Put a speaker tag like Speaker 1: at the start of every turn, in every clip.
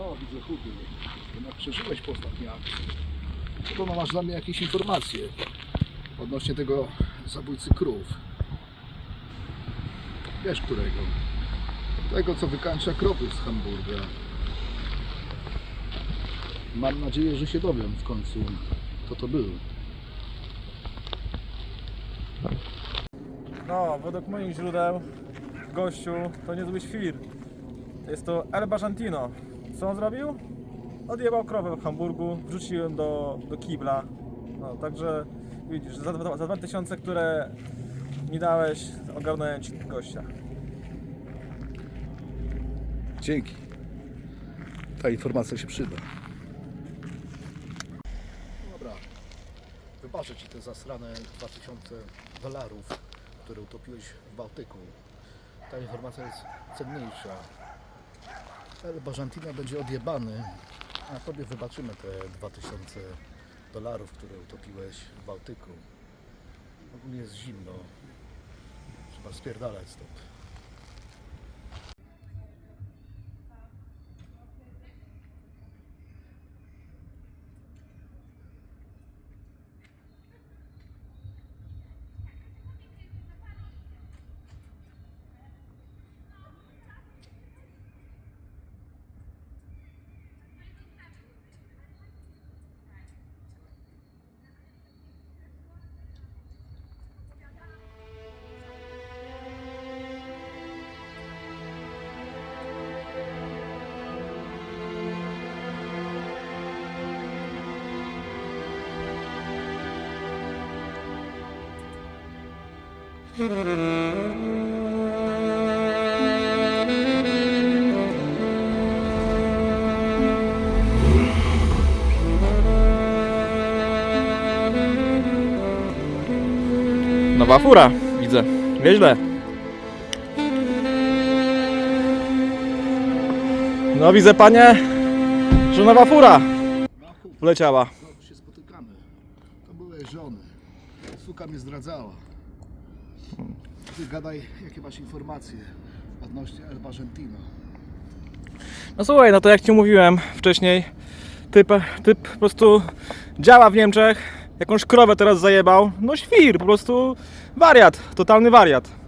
Speaker 1: No, widzę chudy. Jednak przeżyłeś po ostatniej akcji. To no, masz dla mnie jakieś informacje odnośnie tego zabójcy krów. Wiesz którego? Tego, co wykańcza krowy z Hamburga. Mam nadzieję, że się dowiem w końcu, kto to był.
Speaker 2: No, według moich źródeł, gościu, to niezły świr. Jest to El Bajantino. Co on zrobił? Odjebał krowę w Hamburgu, wrzuciłem do, do kibla. No, także widzisz, za, dwa- za 2000, które mi dałeś, ogarnąłem ci gościa.
Speaker 1: Dzięki. Ta informacja się przyda. Dobra. Wybaczę Ci te zasrane 2000 dolarów, które utopiłeś w Bałtyku. Ta informacja jest cenniejsza. El Bajantina będzie odjebany, a Tobie wybaczymy te 2000 dolarów, które utopiłeś w Bałtyku. Ogólnie jest zimno. Trzeba spierdalać stąd.
Speaker 2: Nowa fura, widzę. Nieźle. No widzę panie, że nowa fura wleciała.
Speaker 1: Się spotykamy. To były żony. Suka mnie zdradzała. Gadaj, jakie masz informacje odnośnie El Bajentino.
Speaker 2: No słuchaj, no to jak ci mówiłem wcześniej, typ, typ po prostu działa w Niemczech, jakąś krowę teraz zajebał, no świr, po prostu wariat, totalny wariat.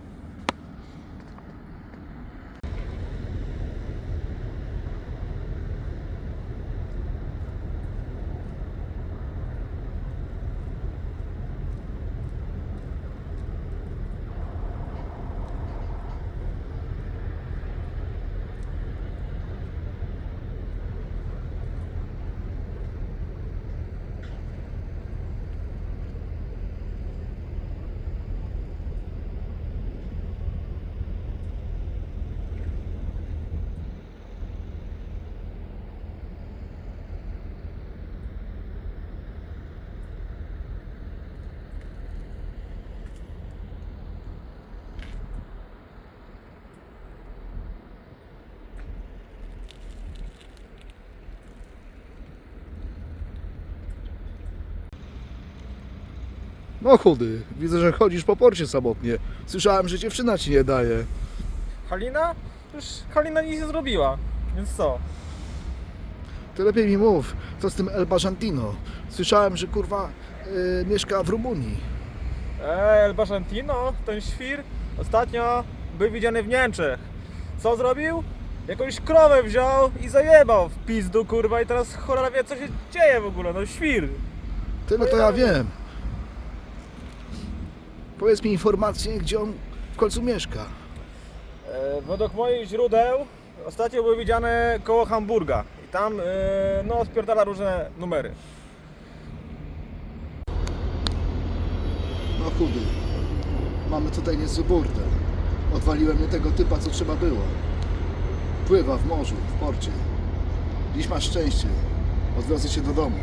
Speaker 1: No chudy, widzę, że chodzisz po porcie samotnie. Słyszałem, że dziewczyna ci nie daje.
Speaker 2: Halina? Już Halina nic nie zrobiła, więc co?
Speaker 1: Ty lepiej mi mów, co z tym El Bajentino? Słyszałem, że kurwa y, mieszka w Rumunii.
Speaker 2: Ej, El Bajantino, ten świr, ostatnio był widziany w Niemczech. Co zrobił? Jakąś krowę wziął i zajebał w pizdu, kurwa, i teraz cholera wie, co się dzieje w ogóle, no świr.
Speaker 1: Tyle to ja wiem. Powiedz mi informację, gdzie on w końcu mieszka.
Speaker 2: E, według moich źródeł ostatnio był widziany koło Hamburga i tam e, no spierdala różne numery.
Speaker 1: No chudy, mamy tutaj niezły burdel. Odwaliłem nie tego typa, co trzeba było. Pływa w morzu, w porcie. Dziś masz szczęście. Odwiozę cię do domu.